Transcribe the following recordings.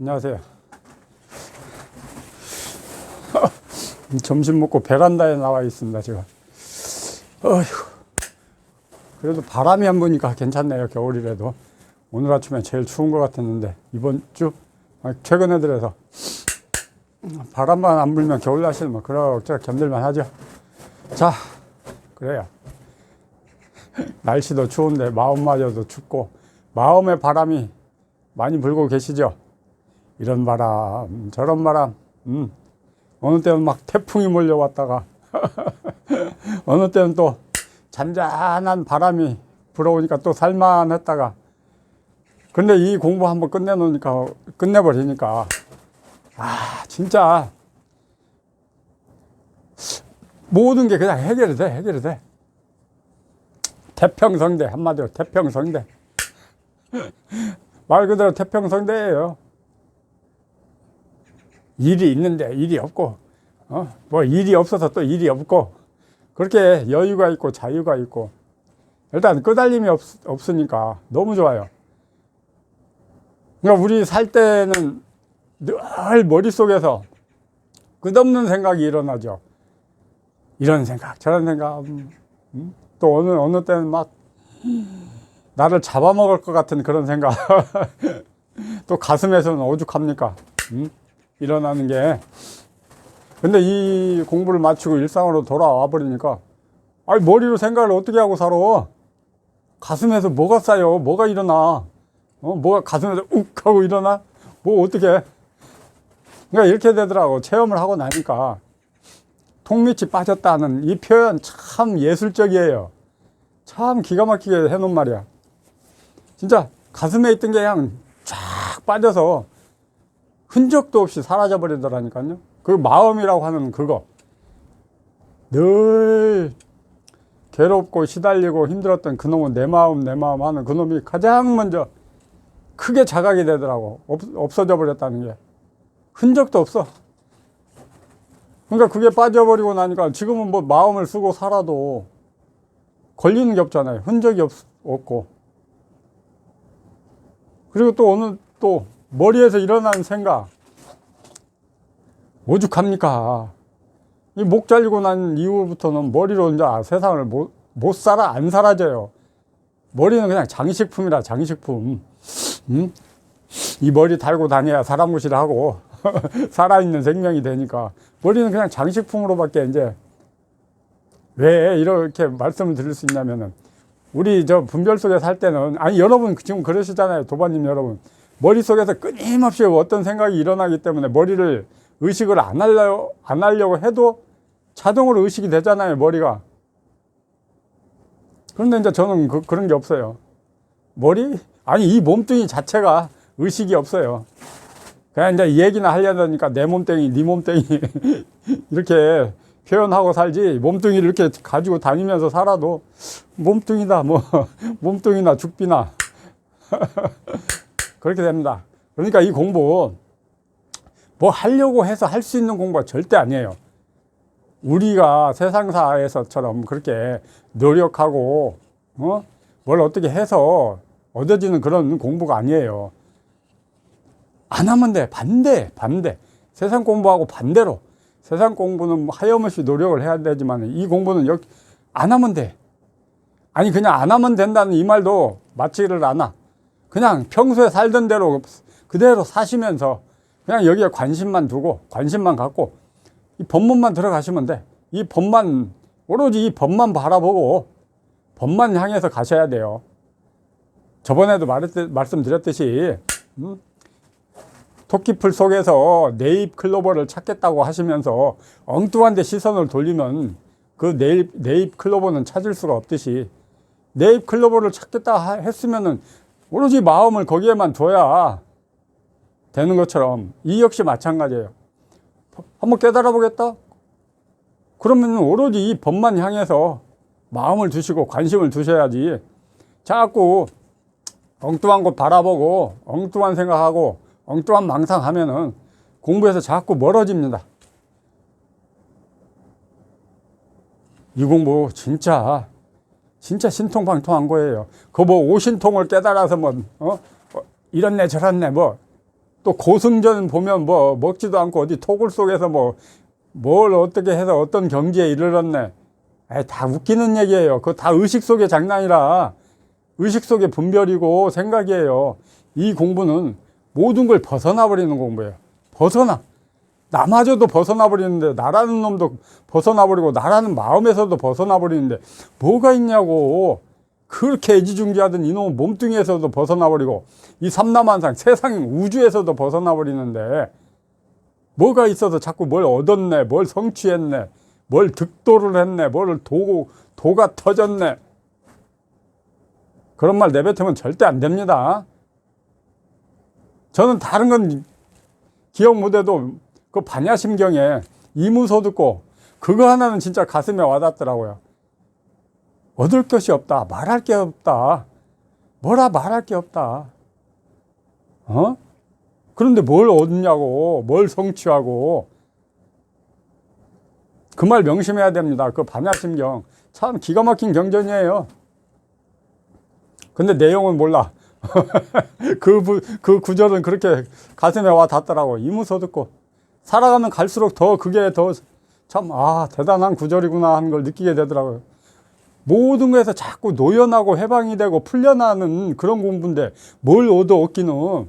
안녕하세요. 점심 먹고 베란다에 나와 있습니다, 지금. 어휴. 그래도 바람이 안 부니까 괜찮네요, 겨울이라도. 오늘 아침에 제일 추운 것 같았는데, 이번 주, 아, 최근에 들어서 바람만 안 불면 겨울 날씨는 뭐 그럭저럭 견딜만 하죠. 자, 그래요. 날씨도 추운데 마음마저도 춥고 마음의 바람이 많이 불고 계시죠. 이런 바람, 저런 바람, 음. 어느 때는 막 태풍이 몰려왔다가 어느 때는 또 잔잔한 바람이 불어오니까 또 살만했다가 근데 이 공부 한번 끝내놓으니까 끝내버리니까 아 진짜 모든 게 그냥 해결이 돼 해결이 돼 태평성대 한마디로 태평성대 말 그대로 태평성대예요 일이 있는데 일이 없고 어? 뭐 일이 없어서 또 일이 없고 그렇게 여유가 있고 자유가 있고 일단 끄달림이 없, 없으니까 너무 좋아요 그러니까 우리 살 때는 늘 머릿속에서 끝없는 생각이 일어나죠 이런 생각 저런 생각 음, 음? 또 어느 어느 때는 막 나를 잡아먹을 것 같은 그런 생각. 또 가슴에서는 오죽합니까? 음? 일어나는 게. 근데 이 공부를 마치고 일상으로 돌아와 버리니까 아니 머리로 생각을 어떻게 하고 살아? 가슴에서 뭐가 쌓여? 뭐가 일어나? 어 뭐가 가슴에서 욱 하고 일어나? 뭐 어떻게? 그러니까 이렇게 되더라고. 체험을 하고 나니까. 통밑이 빠졌다는 이 표현 참 예술적이에요. 참 기가 막히게 해놓은 말이야 진짜 가슴에 있던 게 그냥 쫙 빠져서 흔적도 없이 사라져 버리더라니까요. 그 마음이라고 하는 그거. 늘 괴롭고 시달리고 힘들었던 그 놈은 내 마음, 내 마음 하는 그 놈이 가장 먼저 크게 자각이 되더라고. 없, 없어져 버렸다는 게. 흔적도 없어. 그러니까 그게 빠져버리고 나니까 지금은 뭐 마음을 쓰고 살아도 걸리는 게 없잖아요. 흔적이 없, 없고. 그리고 또 어느 또 머리에서 일어나는 생각 오죽합니까? 이 목 잘리고 난 이후부터는 머리로 이제 세상을 못, 못 살아 안 사라져요. 머리는 그냥 장식품이라 장식품. 음? 이 머리 달고 다녀야 사람 무시를 하고 살아있는 생명이 되니까 머리는 그냥 장식품으로밖에 이제 왜 이렇게 말씀을 드릴 수 있냐면은 우리 저 분별 속에 살 때는 아니 여러분 지금 그러시잖아요 도반님 여러분 머릿속에서 끊임없이 어떤 생각이 일어나기 때문에 머리를 의식을 안 하려고, 안 하려고 해도 자동으로 의식이 되잖아요, 머리가. 그런데 이제 저는 그, 그런 게 없어요. 머리? 아니, 이 몸뚱이 자체가 의식이 없어요. 그냥 이제 이 얘기나 하려니까 내 몸뚱이, 네 몸뚱이 이렇게 표현하고 살지 몸뚱이를 이렇게 가지고 다니면서 살아도 몸뚱이다, 뭐, 몸뚱이나 죽비나. 그렇게 됩니다. 그러니까 이 공부 뭐 하려고 해서 할 수 있는 공부가 절대 아니에요. 우리가 세상사에서처럼 그렇게 노력하고 어? 뭘 어떻게 해서 얻어지는 그런 공부가 아니에요. 안 하면 돼. 반대, 반대. 세상 공부하고 반대로. 세상 공부는 하염없이 노력을 해야 되지만 이 공부는 여기 안 하면 돼. 아니 그냥 안 하면 된다는 이 말도 맞지를 않아. 그냥 평소에 살던 대로 그대로 사시면서 그냥 여기에 관심만 두고 관심만 갖고 이 법문만 들어가시면 돼. 이 법만 오로지 이 법만 바라보고 법만 향해서 가셔야 돼요. 저번에도 말했, 말씀드렸듯이 음? 토끼풀 속에서 네잎 클로버를 찾겠다고 하시면서 엉뚱한 데 시선을 돌리면 그 네잎, 네잎 클로버는 찾을 수가 없듯이 네잎 클로버를 찾겠다 했으면은 오로지 마음을 거기에만 둬야 되는 것처럼 이 역시 마찬가지예요. 한번 깨달아 보겠다? 그러면 오로지 이 법만 향해서 마음을 두시고 관심을 두셔야지 자꾸 엉뚱한 곳 바라보고 엉뚱한 생각하고 엉뚱한 망상하면은 공부에서 자꾸 멀어집니다. 이 공부 진짜 진짜 신통방통한 거예요. 그 뭐 오신통을 깨달아서 뭐, 어? 어, 이렇네 저렇네 뭐. 또 고승전 보면 뭐 먹지도 않고 어디 토굴 속에서 뭐 뭘 어떻게 해서 어떤 경지에 이르렀네. 에이, 다 웃기는 얘기예요. 그거 다 의식 속의 장난이라 의식 속의 분별이고 생각이에요. 이 공부는 모든 걸 벗어나 버리는 공부예요. 벗어나. 나마저도 벗어나 버리는데 나라는 놈도 벗어나 버리고 나라는 마음에서도 벗어나 버리는데 뭐가 있냐고. 그렇게 애지중지하던 이놈 몸뚱이에서도 벗어나 버리고 이 삼남한상 세상 우주에서도 벗어나 버리는데 뭐가 있어서 자꾸 뭘 얻었네, 뭘 성취했네, 뭘 득도를 했네, 뭘 도, 도가 터졌네. 그런 말 내뱉으면 절대 안 됩니다. 저는 다른 건 기억 못해도 그 반야심경에 이무소 듣고 그거 하나는 진짜 가슴에 와닿더라고요. 얻을 것이 없다. 말할 게 없다. 뭐라 말할 게 없다. 어? 그런데 뭘 얻냐고, 뭘 성취하고. 그 말 명심해야 됩니다. 그 반야심경. 참 기가 막힌 경전이에요. 근데 내용은 몰라. 그, 부, 그 구절은 그렇게 가슴에 와 닿더라고. 이무서 듣고. 살아가면 갈수록 더 그게 더 참, 아, 대단한 구절이구나 하는 걸 느끼게 되더라고요. 모든 거에서 자꾸 노연하고 해방이 되고 풀려나는 그런 공부인데 뭘 얻어 얻기는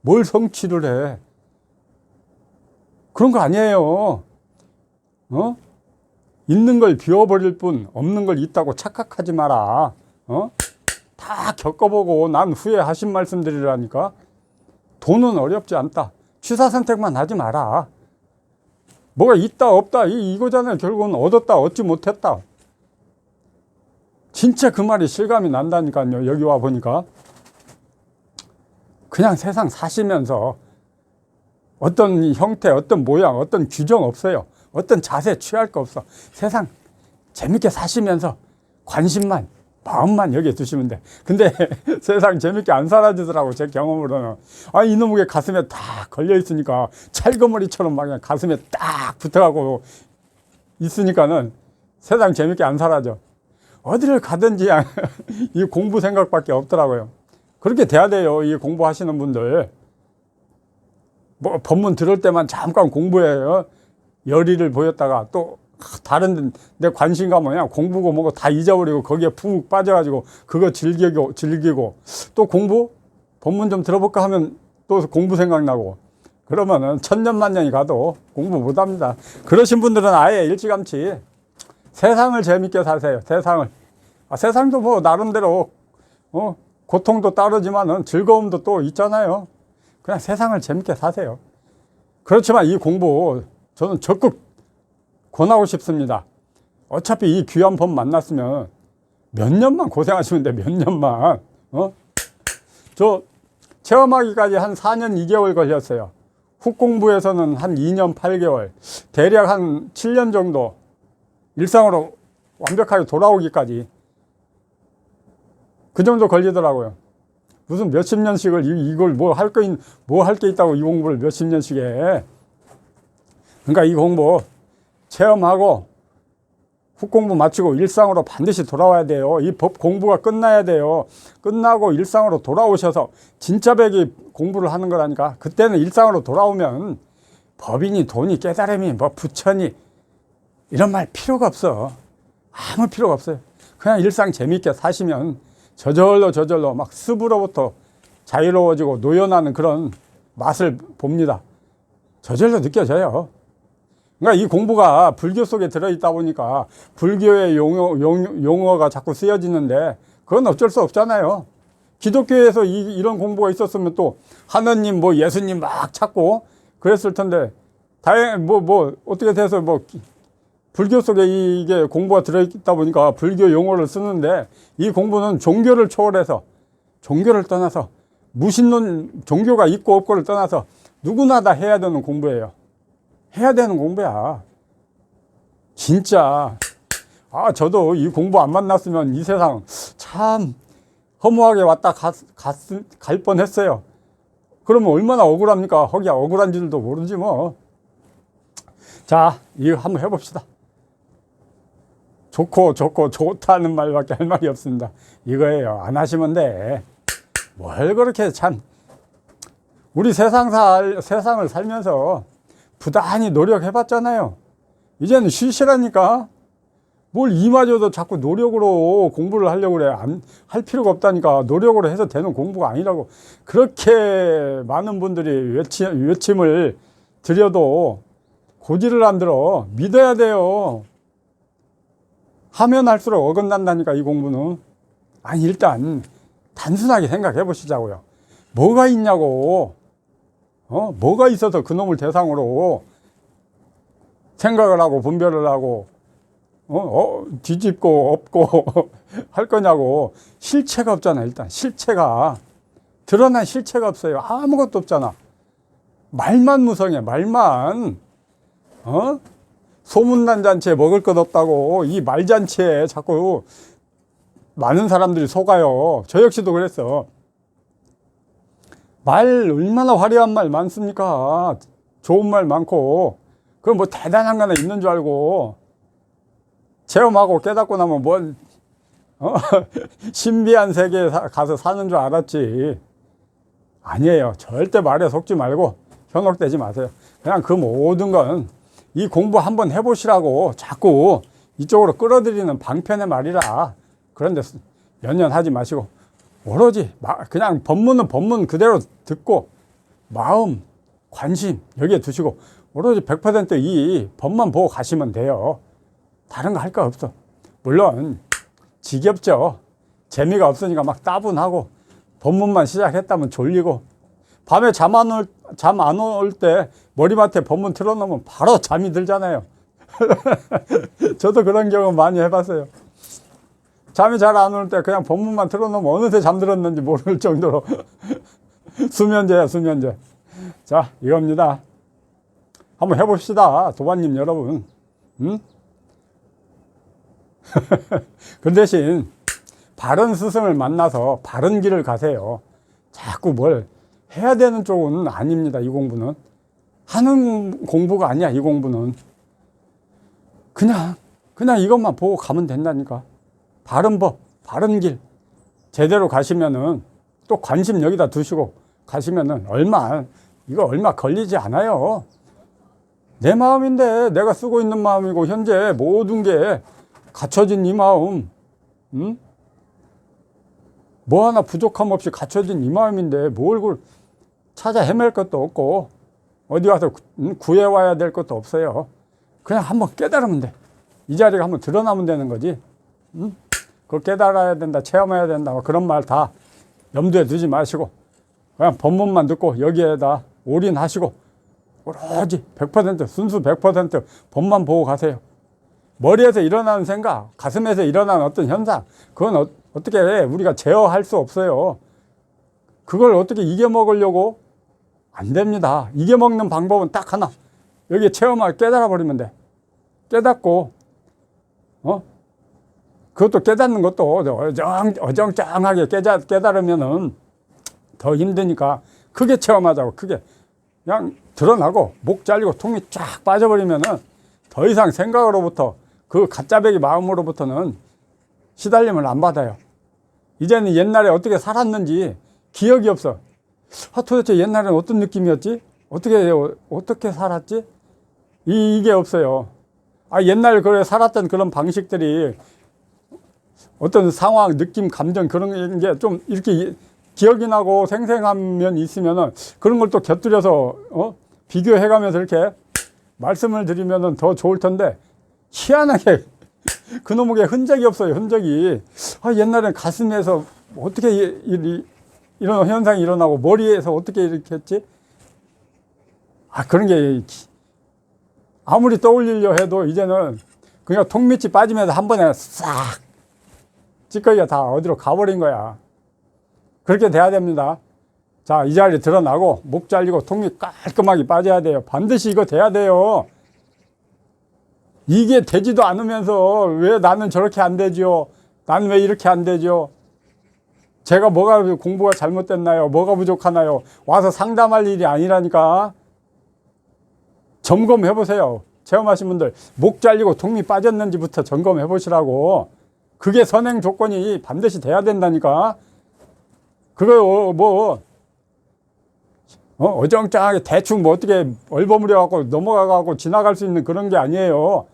뭘 성취를 해. 그런 거 아니에요. 어? 있는 걸 비워버릴 뿐 없는 걸 있다고 착각하지 마라. 어? 다 겪어보고 난 후에 하신 말씀드리라니까. 돈은 어렵지 않다. 취사 선택만 하지 마라. 뭐가 있다 없다 이, 이거잖아요. 결국은 얻었다 얻지 못했다. 진짜 그 말이 실감이 난다니까요. 여기 와 보니까. 그냥 세상 사시면서 어떤 형태, 어떤 모양, 어떤 규정 없어요. 어떤 자세 취할 거 없어. 세상 재밌게 사시면서 관심만, 마음만 여기에 두시면 돼. 근데 세상 재밌게 안 살아지더라고, 제 경험으로는. 아, 이놈의 가슴에 딱 걸려있으니까 찰거머리처럼 막 그냥 가슴에 딱 붙어가고 있으니까는 세상 재밌게 안 살아져. 어디를 가든지 이 공부 생각밖에 없더라고요. 그렇게 돼야 돼요. 이 공부하시는 분들. 뭐 법문 들을 때만 잠깐 공부해요. 열의를 보였다가 또 다른 데 관심 가면 그냥 공부고 뭐고 다 잊어버리고 거기에 푹 빠져가지고 그거 즐기고 즐기고 또 공부 법문 좀 들어볼까 하면 또 공부 생각나고 그러면은 천년만년이 가도 공부 못합니다. 그러신 분들은 아예 일찌감치 세상을 재밌게 사세요. 세상을. 아, 세상도 뭐 나름대로 어, 고통도 따르지만은 즐거움도 또 있잖아요. 그냥 세상을 재밌게 사세요. 그렇지만 이 공부 저는 적극 권하고 싶습니다. 어차피 이 귀한 법 만났으면 몇 년만 고생하시면 돼, 몇 년만. 어? 저 체험하기까지 한 4년 2개월 걸렸어요. 훅공부에서는 한 2년 8개월, 대략 한 7년 정도 일상으로 완벽하게 돌아오기까지 그 정도 걸리더라고요. 무슨 몇십 년씩을 이- 이걸 뭐 할 거, 뭐할 게 있다고 이 공부를 몇십 년씩 해. 그러니까 이 공부 체험하고 훅 공부 마치고 일상으로 반드시 돌아와야 돼요. 이 법 공부가 끝나야 돼요. 끝나고 일상으로 돌아오셔서 진짜 백이 공부를 하는 거라니까. 그때는 일상으로 돌아오면 법이니 돈이 깨달음이 뭐 부처니 이런 말 필요가 없어. 아무 필요가 없어요. 그냥 일상 재밌게 사시면 저절로 저절로 막 습으로부터 자유로워지고 노연하는 그런 맛을 봅니다. 저절로 느껴져요. 그러니까 이 공부가 불교 속에 들어있다 보니까 불교의 용어, 용, 용어가 자꾸 쓰여지는데 그건 어쩔 수 없잖아요. 기독교에서 이, 이런 공부가 있었으면 또 하느님 뭐 예수님 막 찾고 그랬을 텐데 다행 뭐뭐 어떻게 돼서 뭐 기- 불교 속에 이게 공부가 들어있다 보니까 불교 용어를 쓰는데 이 공부는 종교를 초월해서 종교를 떠나서 무신론 종교가 있고 없고를 떠나서 누구나 다 해야 되는 공부예요. 해야 되는 공부야. 진짜. 아, 저도 이 공부 안 만났으면 이 세상 참 허무하게 왔다 갔, 갔, 갈 뻔 했어요. 그러면 얼마나 억울합니까? 거기 억울한 줄도 모르지 뭐. 자, 이거 한번 해봅시다. 좋고 좋고 좋다는 말밖에 할 말이 없습니다. 이거예요. 안 하시면 돼. 뭘 그렇게 참 우리 세상 살 세상을 살면서 부단히 노력해봤잖아요. 이제는 쉬시라니까. 뭘 이마저도 자꾸 노력으로 공부를 하려고 그래. 안, 할 필요가 없다니까. 노력으로 해서 되는 공부가 아니라고. 그렇게 많은 분들이 외치, 외침을 드려도 고지를 안 들어. 믿어야 돼요. 하면 할수록 어긋난다니까, 이 공부는. 아니, 일단, 단순하게 생각해 보시자고요. 뭐가 있냐고. 어? 뭐가 있어서 그놈을 대상으로 생각을 하고 분별을 하고 어, 어, 뒤집고 엎고 할 거냐고. 실체가 없잖아 일단. 실체가. 드러난 실체가 없어요. 아무것도 없잖아. 말만 무성해 말만. 어? 소문난 잔치에 먹을 것 없다고 이 말잔치에 자꾸 많은 사람들이 속아요. 저 역시도 그랬어 말 얼마나 화려한 말 많습니까 좋은 말 많고 그럼 뭐 대단한 거 하나 있는 줄 알고 체험하고 깨닫고 나면 뭔 어? 신비한 세계에 사- 가서 사는 줄 알았지. 아니에요. 절대 말에 속지 말고 현혹되지 마세요. 그냥 그 모든 건 이 공부 한번 해보시라고 자꾸 이쪽으로 끌어들이는 방편의 말이라 그런데 연연하지 마시고 오로지 마- 그냥 법문은 법문 그대로 듣고 마음, 관심 여기에 두시고 오로지 100%이 법만 보고 가시면 돼요. 다른 거 할 거 없어. 물론 지겹죠. 재미가 없으니까 막 따분하고 법문만 시작했다면 졸리고 밤에 잠 안 올 잠 안 올 때 머리맡에 법문 틀어놓으면 바로 잠이 들잖아요. 저도 그런 경험 많이 해봤어요. 잠이 잘 안 올 때 그냥 법문만 틀어놓으면 어느새 잠들었는지 모를 정도로 수면제야 수면제. 자 이겁니다. 한번 해봅시다 도반님 여러분. 응? 그 대신 바른 스승을 만나서 바른 길을 가세요. 자꾸 뭘 해야 되는 쪽은 아닙니다. 이 공부는 하는 공부가 아니야. 이 공부는 그냥 그냥 이것만 보고 가면 된다니까. 바른 법, 바른 길 제대로 가시면은 또 관심 여기다 두시고 가시면은 얼마 이거 얼마 걸리지 않아요. 내 마음인데 내가 쓰고 있는 마음이고 현재 모든 게 갖춰진 이 마음, 응? 뭐 하나 부족함 없이 갖춰진 이 마음인데 뭘 그 찾아 헤맬 것도 없고 어디 가서 구- 응? 구해와야 될 것도 없어요. 그냥 한번 깨달으면 돼. 이 자리가 한번 드러나면 되는 거지. 응? 그걸 깨달아야 된다, 체험해야 된다, 뭐 그런 말 다 염두에 두지 마시고 그냥 법문만 듣고 여기에다 올인하시고 오로지 100% 순수 100% 법만 보고 가세요. 머리에서 일어나는 생각, 가슴에서 일어나는 어떤 현상, 그건 어, 어떻게 우리가 제어할 수 없어요. 그걸 어떻게 이겨먹으려고? 안 됩니다. 이겨먹는 방법은 딱 하나. 여기 체험을 깨달아 버리면 돼. 깨닫고, 어? 그것도 깨닫는 것도 어정, 어정쩡하게 깨자, 깨달으면은 더 힘드니까 크게 체험하자고, 크게. 그냥 드러나고, 목 잘리고, 통이 쫙 빠져버리면은 더 이상 생각으로부터 그 가짜배기 마음으로부터는 시달림을 안 받아요. 이제는 옛날에 어떻게 살았는지 기억이 없어. 아, 도대체 옛날에는 어떤 느낌이었지? 어떻게, 어떻게 살았지? 이, 이게 없어요. 아, 옛날 그래 살았던 그런 방식들이 어떤 상황, 느낌, 감정 그런 게 좀 이렇게 기억이 나고 생생한 면이 있으면은 그런 걸 또 곁들여서 어? 비교해 가면서 이렇게 말씀을 드리면은 더 좋을 텐데 희한하게 그놈에게 흔적이 없어요. 흔적이 아, 옛날엔 가슴에서 어떻게 이, 이, 이런 현상이 일어나고 머리에서 어떻게 이렇게 했지? 아 그런 게 아무리 떠올리려 해도 이제는 그냥 통 밑이 빠지면서 한 번에 싹 찌꺼기가 다 어디로 가버린 거야. 그렇게 돼야 됩니다. 자, 이 자리 드러나고 목 잘리고 통이 깔끔하게 빠져야 돼요. 반드시 이거 돼야 돼요. 이게 되지도 않으면서 왜 나는 저렇게 안 되지요? 나는 왜 이렇게 안 되죠? 제가 뭐가 공부가 잘못됐나요? 뭐가 부족하나요? 와서 상담할 일이 아니라니까. 점검해 보세요. 체험하신 분들 목 잘리고 통미 빠졌는지부터 점검해 보시라고. 그게 선행 조건이 반드시 돼야 된다니까. 그거 뭐 어, 어정쩡하게 대충 뭐 어떻게 얼버무려 갖고 넘어가 갖고 지나갈 수 있는 그런 게 아니에요.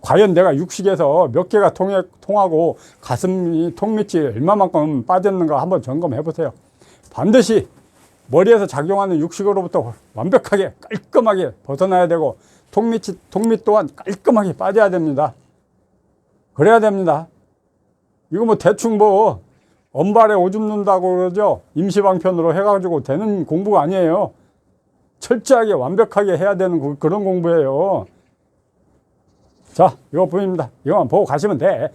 과연 내가 육식에서 몇 개가 통해, 통하고 가슴이 통 밑이 얼마만큼 빠졌는가 한번 점검해 보세요. 반드시 머리에서 작용하는 육식으로부터 완벽하게 깔끔하게 벗어나야 되고 통 밑이 통밑 또한 깔끔하게 빠져야 됩니다. 그래야 됩니다. 이거 뭐 대충 뭐 엄발에 오줌 눈다고 그러죠. 임시방편으로 해가지고 되는 공부가 아니에요. 철저하게 완벽하게 해야 되는 그- 그런 공부예요. 자, 이거 보입니다. 이거만 보고 가시면 돼.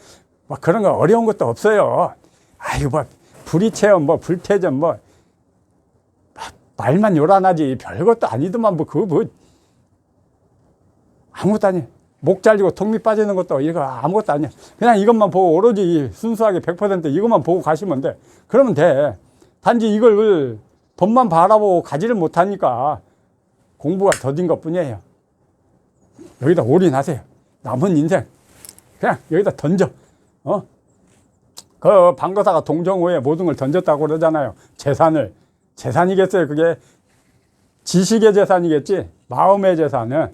뭐 그런 거 어려운 것도 없어요. 아이고, 뭐, 불이 체험, 뭐, 불태전, 뭐, 마- 말만 요란하지. 별것도 아니더만, 뭐, 그거 뭐, 아무것도 아니에요. 목 잘리고 턱밑 빠지는 것도 이거 아무것도 아니야. 그냥 이것만 보고 오로지 순수하게 100% 이것만 보고 가시면 돼. 그러면 돼. 단지 이걸 법만 바라보고 가지를 못하니까 공부가 더딘 것 뿐이에요. 여기다 올인하세요. 남은 인생. 그냥 여기다 던져. 어? 그 방거사가 동정호에 모든 걸 던졌다고 그러잖아요. 재산을. 재산이겠어요. 그게 지식의 재산이겠지. 마음의 재산은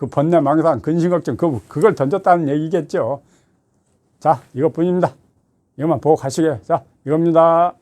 그 번뇌 망상 근심 걱정 그 그걸 던졌다는 얘기겠죠. 자, 이것뿐입니다. 이것만 보고 가시게. 자, 이겁니다.